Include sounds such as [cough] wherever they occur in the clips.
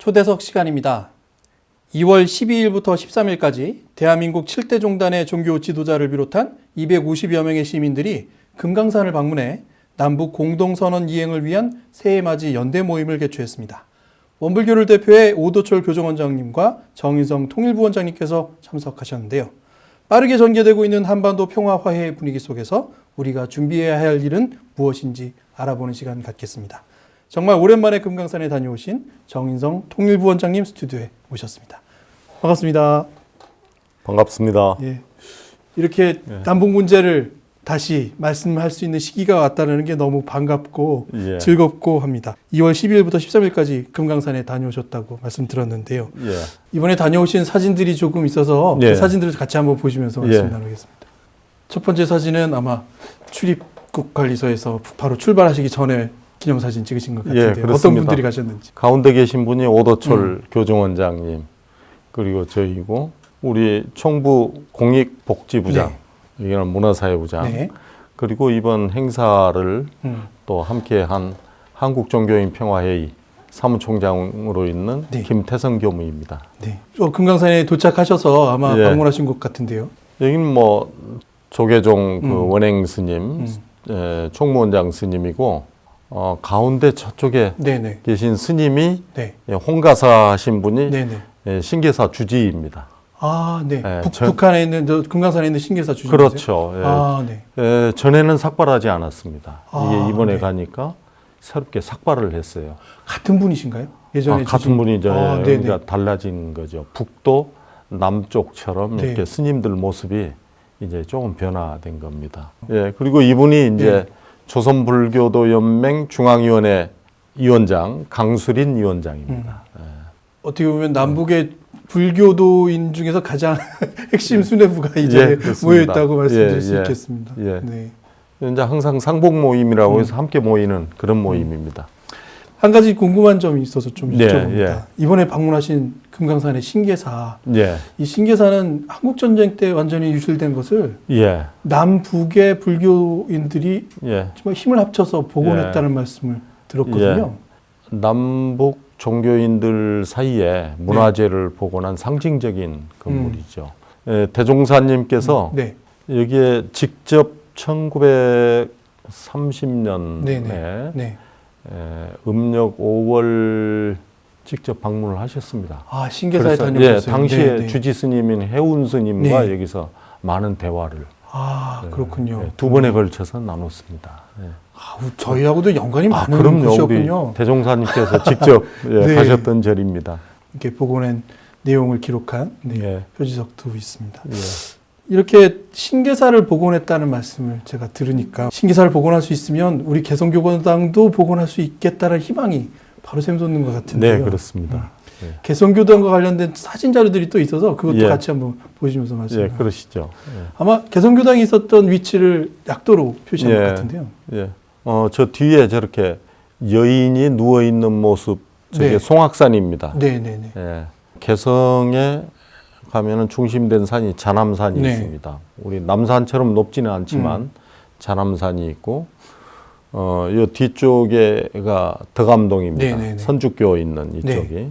초대석 시간입니다. 2월 12일부터 13일까지 대한민국 7대 종단의 종교 지도자를 비롯한 250여 명의 시민들이 금강산을 방문해 남북 공동선언 이행을 위한 새해맞이 연대 모임을 개최했습니다. 원불교를 대표해 오도철 교정원장님과 정인성 통일부 원장님께서 참석하셨는데요. 빠르게 전개되고 있는 한반도 평화 화해 분위기 속에서 우리가 준비해야 할 일은 무엇인지 알아보는 시간 갖겠습니다. 정말 오랜만에 금강산에 다녀오신 정인성 통일부 원장님 스튜디오에 모셨습니다. 반갑습니다. 반갑습니다. 예. 이렇게 예. 남북 문제를 다시 말씀할 수 있는 시기가 왔다는 게 너무 반갑고 예. 즐겁고 합니다. 2월 12일부터 13일까지 금강산에 다녀오셨다고 말씀드렸는데요. 예. 이번에 다녀오신 사진들이 조금 있어서 예. 그 사진들을 같이 한번 보시면서 말씀 예. 나누겠습니다. 첫 번째 사진은 아마 출입국 관리소에서 바로 출발하시기 전에 기념사진 찍으신 것 예, 같은데요. 어떤. 분들이 가셨는지. 가운데 계신 분이 오도철 음. 교정원장님 그리고 저희고 우리 총부 공익복지부장 여기는 문화사회부장 네. 그리고 이번 행사를 음. 또 함께한 한국종교인 평화회의 사무총장으로 있는 네. 김태성 교무입니다. 네. 어, 금강산에 도착하셔서 아마 예. 방문하신 것 같은데요. 여기는 뭐 조계종 그 음. 원행 스님, 음. 에, 총무원장 스님이고 어, 가운데 저쪽에 네네. 계신 스님이 네. 예, 홍가사 하신 분이 네네. 예, 신계사 주지입니다. 아, 네. 예, 북, 저- 북한에 있는 저 금강산에 있는 신계사 주지. 그렇죠. 예. 아, 네. 예, 전에는 삭발하지 않았습니다. 아, 이게 이번에 네. 가니까 새롭게 삭발을 했어요. 같은 분이신가요? 예전에 아, 같은 주신- 분이죠. 아, 예, 네네. 그러니까 달라진 거죠. 북도 남쪽처럼 네. 이렇게 스님들 모습이 이제 조금 변화된 겁니다. 예, 그리고 이분이 이제 네. 조선불교도 연맹 중앙위원회 위원장 강수린 위원장입니다. 예. 어떻게 보면 남북의 불교도인 중에서 가장 [laughs] 핵심 수뇌부가 이 예, 자리에 그렇습니다. 모여 있다고 말씀드릴 예, 수 예. 있겠습니다. 예. 네. 이제 항상 상복 모임이라고 음. 해서 함께 모이는 그런 모임입니다. 한 가지 궁금한 점이 있어서 좀 네, 여쭤봅니다. 예. 이번에 방문하신 금강산의 신계사, 예, 이 신계사는 한국 전쟁 때 완전히 유실된 것을 예, 남북의 불교인들이 예. 정말 힘을 합쳐서 복원했다는 말씀을 들었거든요. 남북 종교인들 사이에 문화재를 복원한 상징적인 건물이죠. 예, 대종사님께서 네. 여기에 직접 1930년에 네 네. 네. 음력 5월 직접 방문을 하셨습니다. 아 신계사에 다녀오셨어요. 예, 당시에 네, 네. 주지 스님인 해운 스님과 네. 여기서 많은 대화를 아 예, 그렇군요. 예, 두 번에 걸쳐서 나눴습니다. 예. 아, 저희하고도 연관이 아, 많은 그럼요. 곳이었군요. 우리 대종사님께서 직접 [laughs] 예, 네. 가셨던 절입니다. 이렇게 복원한 내용을 기록한 네, 예. 표지석도 있습니다. 예. 이렇게 신계사를 복원했다는 말씀을 제가 들으니까 신계사를 복원할 수 있으면 우리 개성교단도 복원할 수 있겠다는 희망이 바로 샘솟는 것 같은데요. 네, 그렇습니다. 예. 개성교단과 관련된 사진 자료들이 또 있어서 그것도 예. 같이 한번 보시면서 말씀. 예, 그러시죠. 아마 개성교당이 있었던 위치를 약도로 표시한 예. 것 같은데요. 예. 예. 어, 저 뒤에 저렇게 여인이 누워 있는 모습 저게 네. 송악산입니다. 네, 네, 네. 예. 개성에 가면은 중심된 산이 자남산이 네. 있습니다. 우리 남산처럼 높지는 않지만 음. 자남산이 있고 어, 요 뒤쪽에가 덕암동입니다. 네, 네, 네. 선주교 있는 이쪽이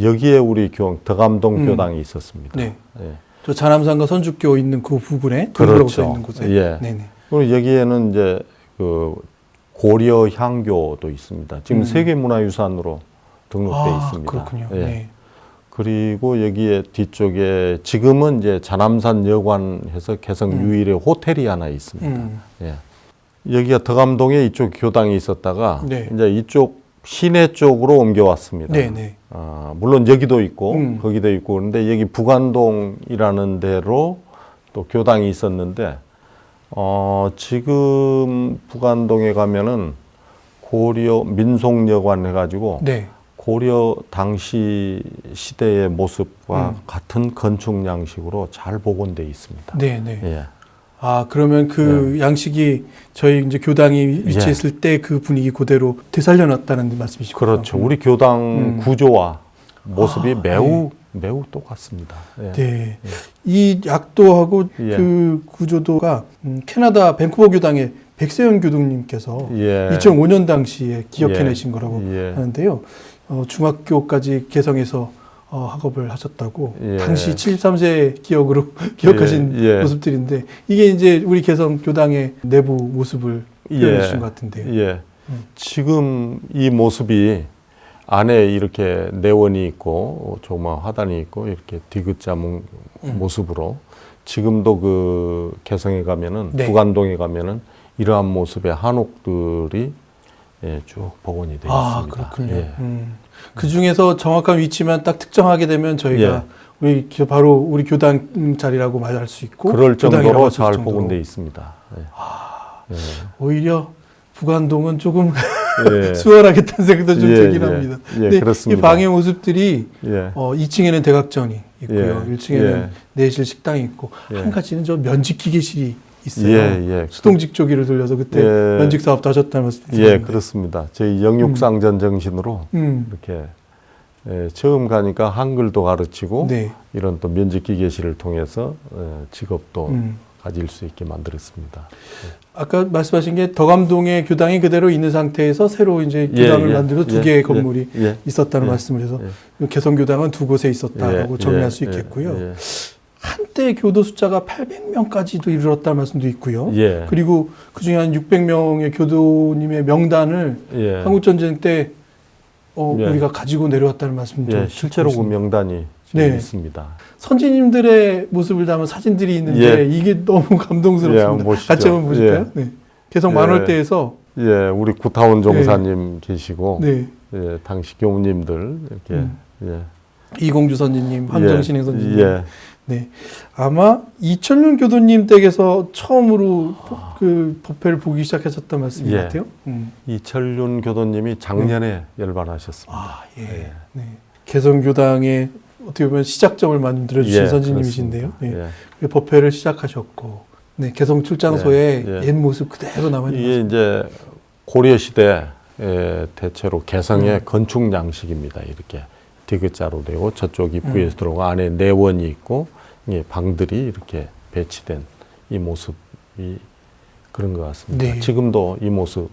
여기에 우리 교 덕암동 음. 교당이 있었습니다. 네. 예. 저 자남산과 선주교 있는 그써 그렇죠. 있는 곳에. 예. 네, 네. 그리고 여기에는 이제 그 고려 향교도 있습니다. 지금 음. 세계문화유산으로 등록돼 아, 있습니다. 그렇군요. 예. 네. 그리고 여기에 뒤쪽에 지금은 이제 자남산 여관해서 개성 음. 유일의 호텔이 하나 있습니다. 음. 예. 여기가 덕암동에 이쪽 교당이 있었다가 네. 이제 이쪽 시내 쪽으로 옮겨왔습니다. 네, 네. 아, 물론 여기도 있고 음. 거기도 있고 그런데 여기 부관동이라는 데로 또 교당이 있었는데 어, 지금 부관동에 가면은 고려 민속여관 해가지고 네. 고려 당시 시대의 모습과 음. 같은 건축 양식으로 잘 복원돼 있습니다. 네, 네. 예. 아, 그러면 그 양식이 저희 이제 교당이 위치했을 때그 분위기 그대로 되살려놨다는 말씀이시죠? 그렇죠. 우리 교당 음. 구조와 모습이 아, 매우 매우 똑같습니다. 예. 네. 이 약도하고 예. 그 구조도가 음, 캐나다 밴쿠버 교당의 백세현 교동님께서 예. 2005년 당시에 기억해내신 예. 거라고 예. 하는데요. 어, 중학교까지 개성에서 어, 학업을 하셨다고 예. 당시 73세 기억으로 [laughs] 기억하신 예, 예. 모습들인데 이게 이제 우리 개성 교당의 내부 모습을 표현해 예. 주신 것 같은데요. 예. 음. 지금 이 모습이 안에 이렇게 내원이 있고 조그만 화단이 있고 이렇게 디귿자 모- 음. 모습으로 지금도 그 개성에 가면은 네. 부관동에 가면은 이러한 모습의 한옥들이 예, 쭉 복원이 되어 아 있습니다. 그렇군요. 예. 음. 그 중에서 정확한 위치만 딱 특정하게 되면 저희가 예. 우리 교- 바로 우리 교당 자리라고 말할 수 있고 그럴 정도로 잘 정도로. 복원되어 있습니다. 예. 예. 오히려 부관동은 조금 예. [laughs] 수월하겠다는 생각도 좀 예, 들긴 예. 합니다. 예, 근데 그렇습니다. 이 방의 모습들이 예. 어, 2층에는 대각전이 있고요. 예, 1층에는 예. 내실 식당이 있고 예. 한 가지는 저 면직 기계실이 있어요. 예, 예. 수동 직 조기를 돌려서 그때 예. 면직 사업도 하셨다는 말씀 예. 그렇습니다. 저희 영육상전 정신으로 음. 이렇게 예, 처음 가니까 한글도 가르치고 네. 이런 또 면직 기계실을 통해서 예, 직업도 음. 가질 수 있게 만들었습니다. 아까 말씀하신 게 덕암동의 교당이 그대로 있는 상태에서 새로 이제 예, 교당을 예, 만들어서 두 예, 개의 예, 건물이 예, 있었다는 예, 말씀을 해서 예. 개성교당은 두 곳에 있었다라고 예, 정리할 예, 수 예, 있겠고요. 예, 한때 교도 숫자가 800명까지도 이르렀다는 말씀도 있고요. 예, 그리고 그 중에 한 600명의 교도님의 명단을 예, 한국 전쟁 때 어, 예. 우리가 가지고 내려왔다는 말씀도 예, 실제로 그. 명단이 네. 있습니다. 선지님들의 모습을 담은 사진들이 있는데 예. 이게 너무 [laughs] 감동스럽습니다. 예. 같이 한번 보실까요? 네. 개성 예. 만월대에서 예, 우리 구타원 종사님 계시고 네. 예, 당시 교우님들 이렇게 음. 예, 이공주 선지님, 황정신행 선지님. 예, 네. 아마 이철윤 교도님 댁에서 처음으로 보- 그 법회를 보기 시작하셨던 말씀인 예. 것 같아요. 음. 이철윤 교도님이 작년에 열반하셨습니다. 아, 예. 예. 네. 개성교당의 어떻게 보면 시작점을 만들어 주신 예, 선지님이신데요. 그렇습니다. 네. 예. 그 법회를 시작하셨고, 네. 개성 출장소에 예, 예. 옛 모습 그대로 남아 있는 이게 것 이제 고려 시대 대체로 개성의 음. 건축 양식입니다. 이렇게 디귿자로 되고 저쪽 입구에서 음. 들어가 안에 내원이 있고 이게 방들이 이렇게 배치된 이 모습이 그런 것 같습니다. 네. 지금도 이 모습에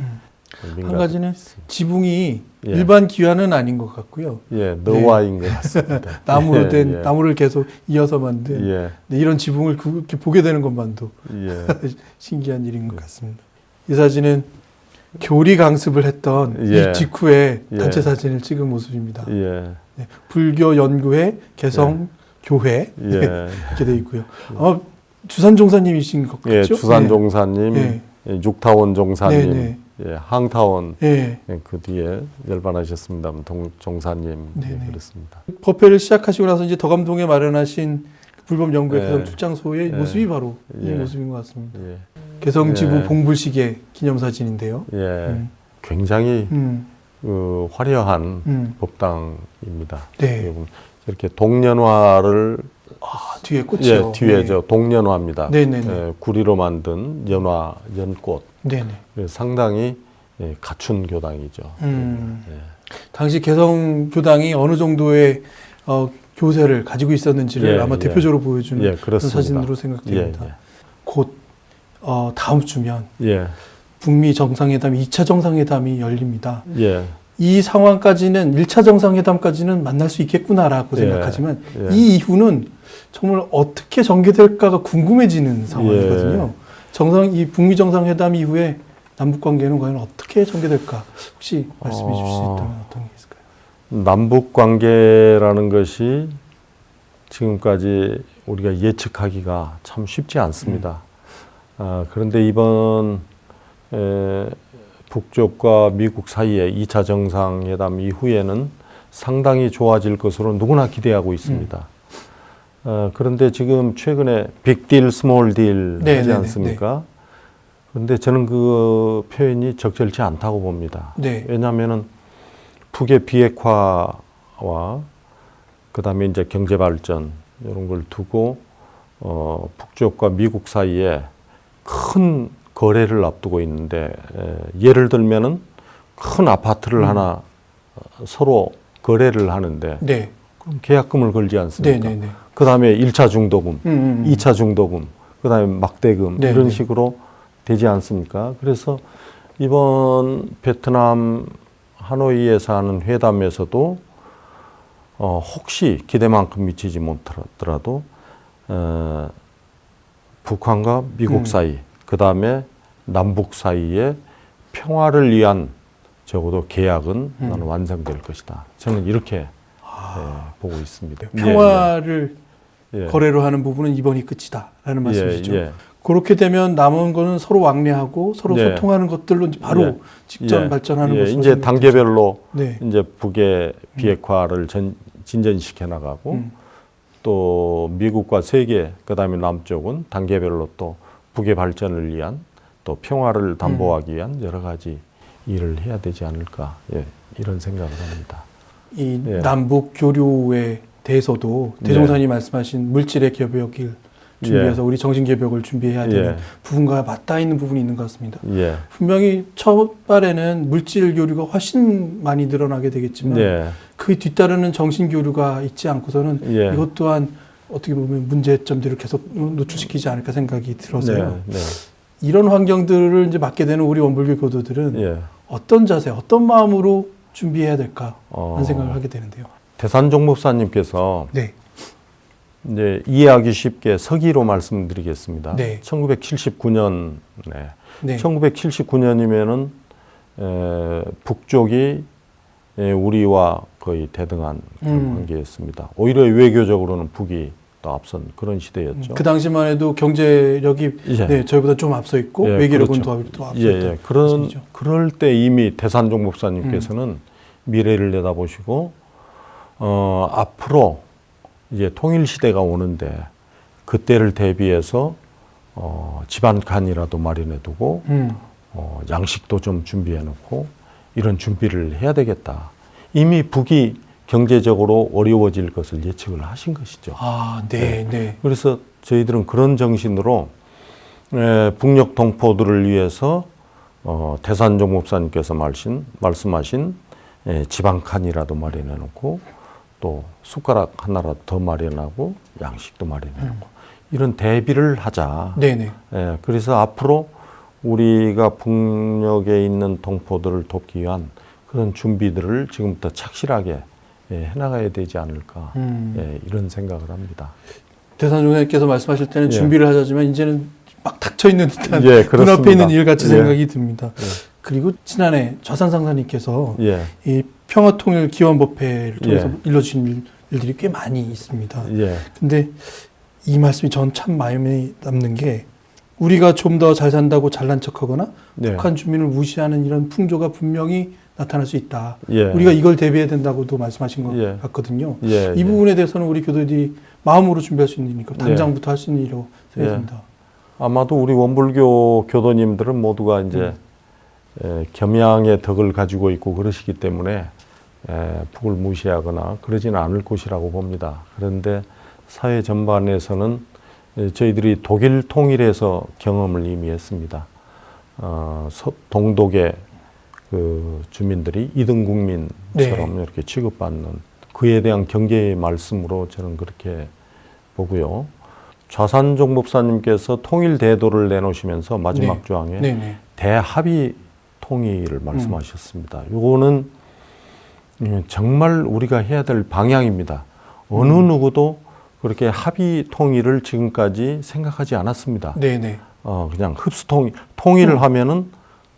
음. 한 가지는. 지붕이 예. 일반 기와는 아닌 것 같고요. 예, 너와인 것 같습니다. [laughs] 나무로 예, 된 예. 나무를 계속 이어서 만든 예, 네, 이런 지붕을 그- 보게 되는 것만도 예, [laughs] 신기한 일인 것 같습니다. 이 사진은 교리 강습을 했던 예. 이 직후에 예. 단체 사진을 찍은 모습입니다. 예, 네, 불교 연구회 개성 교회 예, [laughs] 이렇게 돼 있고요. 아마 주산 종사님이신 것 같죠? 예, 주산 종사님, 네. 예, 육타원 종사님, 네, 예, 항타원 네. 예, 그 뒤에 열반하셨습니다. 동, 종사님 네, 예, 네. 그렇습니다. 법회를 시작하시고 나서 이제 덕암동에 마련하신 불법 연구회 예. 개성 출장소의 예. 모습이 바로 이 예. 모습인 것 같습니다. 예, 개성지구 예. 봉불시계 기념사진인데요. 예, 음. 굉장히 음, 그 화려한 음. 법당입니다. 네. 이렇게 동년화를 아, 뒤에 꽃이요. 예, 뒤에 네. 저 동년화입니다. 네네네. 예, 구리로 만든 연화 연꽃 네네. 예, 상당히 예, 갖춘 교당이죠. 음. 예. 당시 개성 교당이 어느 정도의 어, 교세를 가지고 있었는지를 예, 아마 예. 대표적으로 보여주는 예, 그런. 사진으로 예, 생각됩니다. 곧 어, 다음 주면 예, 예, 북미 정상회담 2차 정상회담이 열립니다. 예, 이 상황까지는 1차 정상회담까지는 만날 수 있겠구나라고 예, 생각하지만 예. 이 이후는 정말 어떻게 전개될까가 궁금해지는 상황이거든요. 예. 정상 이 북미 정상회담 이후에 남북 관계는 과연 어떻게 전개될까? 혹시 말씀해 주실 수 어. 있다면 어떤 게 있을까요? 남북 관계라는 것이 지금까지 우리가 예측하기가 참 쉽지 않습니다. 아, 그런데 이번 에, 북쪽과 미국 사이의 2차 정상회담 이후에는 상당히 좋아질 것으로 누구나 기대하고 있습니다. 어, 그런데 지금 최근에 빅딜, 스몰딜 네, 하지 네, 네, 않습니까? 그런데 저는 그 표현이 적절치 않다고 봅니다. 네. 왜냐하면은 북의 비핵화와 그다음에 이제 경제 발전 이런 걸 두고 어, 북쪽과 미국 사이에 큰 거래를 앞두고 있는데 에, 예를 들면은 큰 아파트를 음. 하나 어, 서로 거래를 하는데 네. 그럼 계약금을 걸지 네, 않습니까? 네, 네. 그 다음에 일차 중도금, 음, 음, 음. 이차 중도금, 그 다음에 막대금 네, 이런 네. 식으로 되지 않습니까? 그래서 이번 베트남 하노이에서 하는 회담에서도 어, 혹시 기대만큼 미치지 못하더라도 어, 북한과 미국 음. 사이, 그 다음에 남북 사이에 평화를 위한 적어도 계약은 음. 나는 완성될 것이다. 저는 이렇게 예, 보고 있습니다. 평화를 예, 예. 거래로 하는 부분은 이번이 끝이다라는 말씀이시죠. 예, 예. 그렇게 되면 남은 거는 서로 왕래하고 서로 네. 소통하는 것들로 이제 바로 예. 직전 예, 발전하는 예, 것으로 이제. 단계별로 네. 이제 북의 비핵화를 전, 진전시켜 나가고 음. 또 미국과 세계 그다음에 남쪽은 단계별로 또 북의 발전을 위한 또 평화를 담보하기 위한 여러 가지 일을 해야 되지 않을까 예, 이런 생각을 합니다. 이 예. 남북 교류에 대해서도 네. 대종사님 말씀하신 물질의 개벽을 준비해서 우리 정신 개벽을 준비해야 되는 예, 부분과 맞닿아 있는 부분이 있는 것 같습니다. 예, 분명히 첫발에는 물질 교류가 훨씬 많이 늘어나게 되겠지만 예, 그 뒤따르는 정신 교류가 있지 않고서는 예. 이것 또한 어떻게 보면 문제점들을 계속 노출시키지 않을까 생각이 들어서요. 네, 이런 환경들을 이제 맞게 되는 우리 원불교 교도들은 네, 예. 어떤 자세, 어떤 마음으로 준비해야 될까 어, 하는 생각을 하게 되는데요. 대산종 목사님께서 네, 이제 이해하기 쉽게 서기로 말씀드리겠습니다. 네. 1979년에 네, 1979년이면은 에, 북쪽이 에, 우리와 거의 대등한 음. 관계였습니다. 오히려 외교적으로는 북이 더 앞선 그런 시대였죠. 그 당시만 해도 경제력이 예. 네, 저희보다 좀 앞서 있고 예, 외교력은 그렇죠. 더, 더 앞서 예, 있다. 예. 그런 말씀이죠. 그럴 때 이미 대산종 목사님께서는 미래를 내다보시고 어, 앞으로 이제 통일 시대가 오는데 그때를 대비해서 어, 집안 칸이라도 마련해 두고 음, 어, 양식도 좀 준비해 놓고 이런 준비를 해야 되겠다. 이미 북이 경제적으로 어려워질 것을 예측을 하신 것이죠. 아, 네, 네, 그래서 저희들은 그런 정신으로 에, 북녘 동포들을 위해서 어, 대산종 목사님께서 말씀, 말씀하신 에, 지방 칸이라도 마련해 놓고 또 숟가락 하나라도 더 마련하고 양식도 마련해 놓고 이런 대비를 하자. 네, 네. 예, 그래서 앞으로 우리가 북녘에 있는 동포들을 돕기 위한 그런 준비들을 지금부터 착실하게 예, 해나가야 되지 않을까 음. 예, 이런 생각을 합니다. 대산종사님께서 말씀하실 때는 예. 준비를 하자지만 이제는 막 닥쳐 있는 듯한 예, [laughs] 눈앞에. 있는 일 같이 예. 생각이 듭니다. 예. 그리고 지난해 좌산 상사님께서 예, 이 평화통일 기원법회를 통해서 예. 일러주신 일- 일들이 꽤 많이 있습니다. 예, 근데 이 말씀이 전 참 마음에 남는 게 우리가 좀 더 잘 산다고 잘난 척하거나 네. 북한 주민을 무시하는 이런 풍조가 분명히 나타날 수 있다. 예. 우리가 이걸 대비해야 된다고도 말씀하신 것 예. 같거든요. 예, 이 예. 부분에 대해서는 우리 교도들이 마음으로 준비할 수 있는 일이니까 네. 당장부터 할수 있는 일이라고 예. 생각합니다. 아마도 우리 원불교 교도님들은 모두가 이제 에, 겸양의 덕을 가지고 있고 그러시기 때문에 에, 북을 무시하거나 그러지는 않을 것이라고 봅니다. 그런데 사회 전반에서는 에, 저희들이 독일 통일에서 경험을 이미 했습니다. 어, 서- 동독의 그 주민들이 이등 국민처럼 이렇게 취급받는 그에 대한 경계의 말씀으로 저는 그렇게 보고요. 좌산종 목사님께서 통일 대도를 내놓으시면서 마지막 네. 조항에 네 네. 대합의 통일을 말씀하셨습니다. 요거는 음, 정말 우리가 해야 될 방향입니다. 어느 음. 누구도 그렇게 합의 통일을 지금까지 생각하지 않았습니다. 네네. 어, 그냥 흡수 통일, 통일을 음. 하면은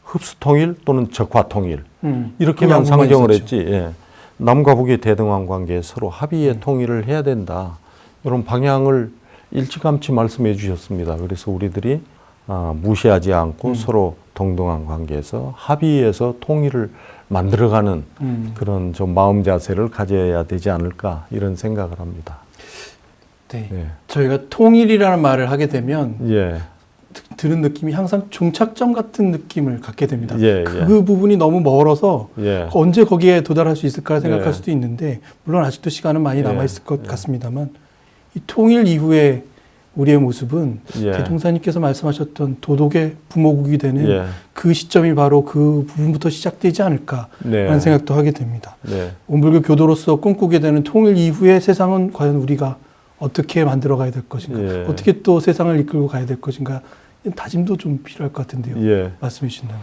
흡수 통일 또는 적화 통일 음. 이렇게만 상정을. 했지. 예. 남과 북의 대등한 관계에 서로 합의의 음. 통일을 해야 된다. 이런 방향을 일찌감치 말씀해 주셨습니다. 그래서 우리들이 아, 무시하지 않고 음. 서로 동등한 관계에서 합의해서 통일을 만들어가는 음. 그런 좀 마음 자세를 가져야 되지 않을까 이런 생각을 합니다. 네. 예. 저희가 통일이라는 말을 하게 되면 예. 드- 들은 느낌이 항상 종착점 같은 느낌을 갖게 됩니다. 예, 그 부분이 너무 멀어서 예. 언제 거기에 도달할 수 있을까 생각할 예. 수도 있는데 물론 아직도 시간은 많이 예, 남아 있을 것 예. 같습니다만 이 통일 이후에 우리의 모습은 예. 대종사님께서 말씀하셨던 도덕의 부모국이 되는 예. 그 시점이 바로 그 부분부터 시작되지 않을까라는 네. 생각도 하게 됩니다. 네. 원불교 교도로서 꿈꾸게 되는 통일 이후의 세상은 과연 우리가 어떻게 만들어 가야 될 것인가, 예. 어떻게 또 세상을 이끌고 가야 될 것인가, 다짐도 좀 필요할 것 같은데요. 예. 말씀해 주신다면.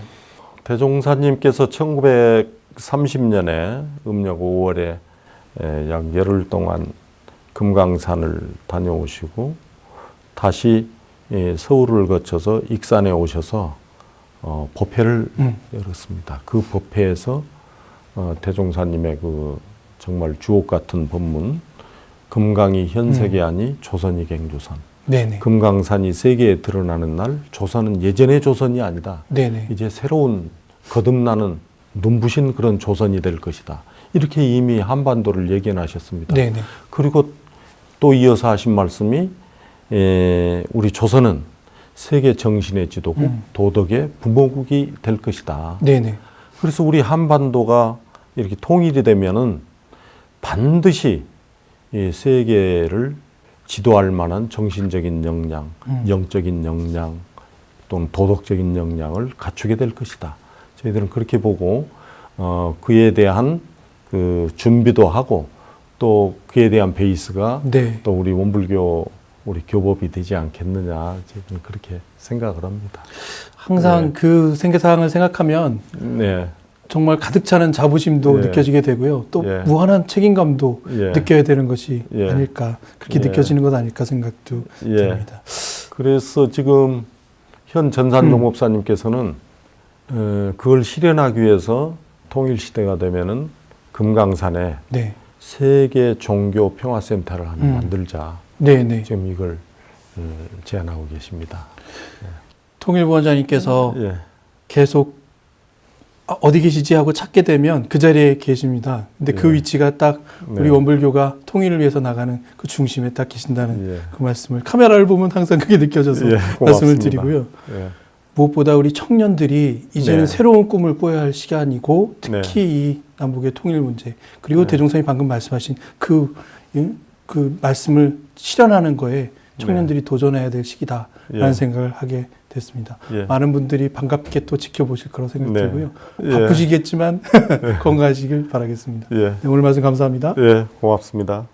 대종사님께서 1930년에 음력 5월에 약 열흘 동안 금강산을 다녀오시고 다시 예, 서울을 거쳐서 익산에 오셔서 어, 법회를 음. 열었습니다. 그 법회에서 어, 대종사님의 그 정말 주옥 같은 법문 금강이 현세계 아니 조선이 갱조선 네네. 금강산이 세계에 드러나는 날 조선은 예전의 조선이 아니다. 네네. 이제 새로운 거듭나는 눈부신 그런 조선이 될 것이다. 이렇게 이미 한반도를 예견하셨습니다. 네네. 그리고 또 이어서 하신 말씀이 에, 우리 조선은 세계 정신의 지도국, 음. 도덕의 부모국이 될 것이다. 네네. 그래서 우리 한반도가 이렇게 통일이 되면은 반드시 이 세계를 지도할 만한 정신적인 역량, 음. 영적인 역량 또는 도덕적인 역량을 갖추게 될 것이다. 저희들은 그렇게 보고 어, 그에 대한 그 준비도 하고 또 그에 대한 베이스가 네. 또 우리 원불교 우리 교법이 되지 않겠느냐 저는 그렇게 생각을 합니다. 항상 네. 그 생계 사항을 생각하면 네, 정말 가득 차는 자부심도 예. 느껴지게 되고요. 또 예. 무한한 책임감도 예. 느껴야 되는 것이 예. 아닐까 그렇게 예. 느껴지는 것 아닐까 생각도 예. 듭니다. 그래서 지금 현 전산종 목사님께서는 어, 그걸 실현하기 위해서 통일 시대가 되면은 금강산에 네, 세계 종교 평화센터를 하나 음. 만들자. 네, 네. 지금 이걸 어, 제안하고 계십니다. 통일부 원장님께서 예, 계속 아, 어디 계시지 하고 찾게 되면 그 자리에 계십니다. 근데 그 예. 위치가 딱 우리 네. 원불교가 통일을 위해서 나가는 그 중심에 딱 계신다는 예, 그 말씀을 카메라를 보면 항상 그게 느껴져서 예, 말씀을. 드리고요. 예, 무엇보다 우리 청년들이 이제는 네. 새로운 꿈을 꿔야 할 시간이고 특히 네. 이 남북의 통일 문제 그리고 네. 대종선이 방금 말씀하신 그, 이- 그 말씀을 실현하는 거에 청년들이 도전해야 될 시기다라는 네. 예. 생각을 하게 됐습니다. 예. 많은 분들이 반갑게 또 지켜보실 거라고 생각 네. 들고요. 예. 바쁘시겠지만 [laughs] 건강하시길 바라겠습니다. 예, 네, 오늘 말씀 감사합니다. 예, 고맙습니다.